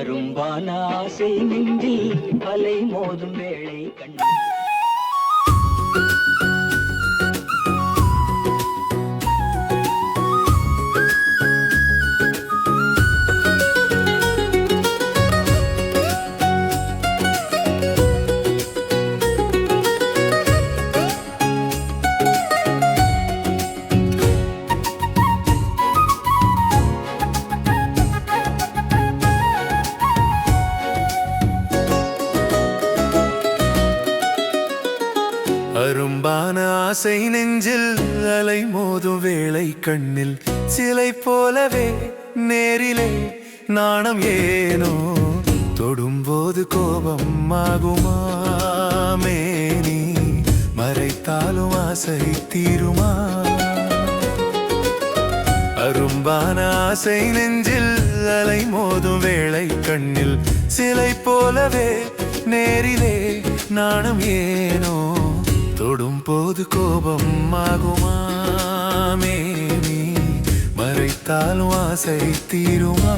அரும்பான ஆசை நெஞ்சில் அலை மோதும் வேளை கண்டு ஆசை நெஞ்சில் அலை மோதும் வேளை கண்ணில். சிலை போலவே நேரிலே நாணம் ஏனோ? தொடும்போது கோபம் ஆகுமாமே நீ மறைத்தாலும் ஆசை தீருமா? அரும்பான ஆசை நெஞ்சில் அலை மோதும் வேளை கண்ணில். சிலை போலவே நேரிலே நாணம் ஏனோ? தொடும் போது கோபம் ஆகுமாமே மறைத்தால் வாசை தீருமா?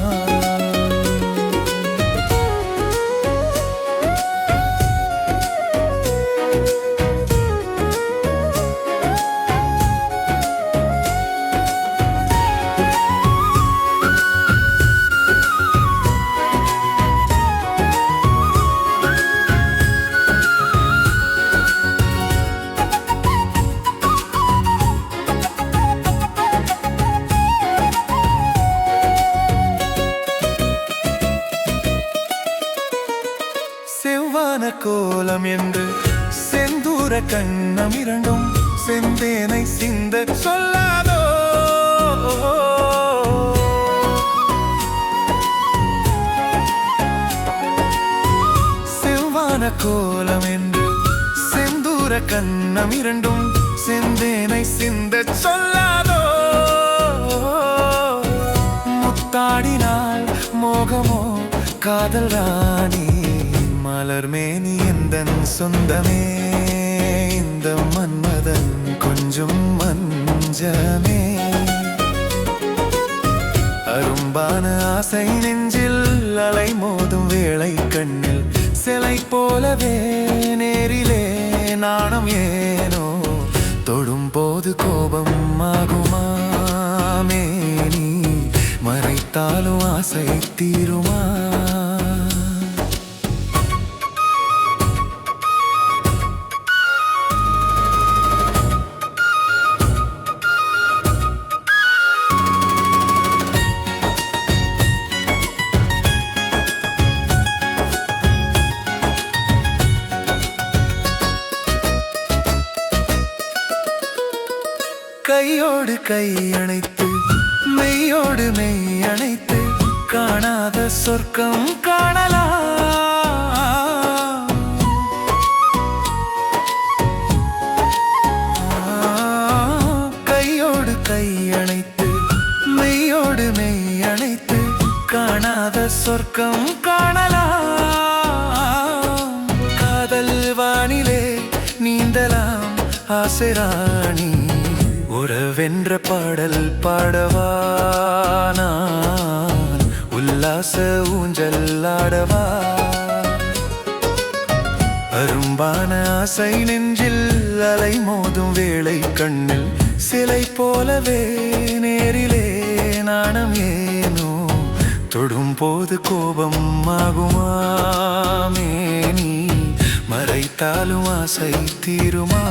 செவ்வான கோலம் என்று செந்தூர கண்ணம் இரண்டும் செந்தேனை சிந்த சொல்லாதோ? செவ்வான கோலம் என்று செந்தூர கண்ணம் இரண்டும் செந்தேனை சிந்த சொல்லாதோ? முத்தாடினால் மோகமோ காதல் ராணி. மலர் மேனி எந்தன் சொந்தமே. இந்த மன்மதன் கொஞ்சம் மஞ்சமே. அரும்பான ஆசை நெஞ்சில் அலை மோதும் வேளை கண்ணில் சிலை போலவே நேரிலே நாணம் ஏனோ. தொடும் போது கோபம் ஆகுமா மேனி மறைத்தாலும் ஆசை தீருமா? கையோடு கை அணைத்து மெய்யோடு மெய் அணைத்து காணாத சொர்க்கம் காணலாம். கையோடு கை அணைத்து மெய்யோடு மெய் அணைத்து காணாத சொர்க்கம் காணலாம். காதல் வானிலே நீந்தலாம் ஆசிராணி உறவென்ற பாடல் பாடவா உல்லாச ஊஞ்சல் ஆடவா? அரும்பான ஆசை நெஞ்சில் அலை மோதும் வேளை கண்ணில் சிலை போலவே நேரிலே நாணம் ஏனோ? தொடும் போது கோபம் ஆகுமாமே நீ மறைத்தாலும் ஆசை தீருமா?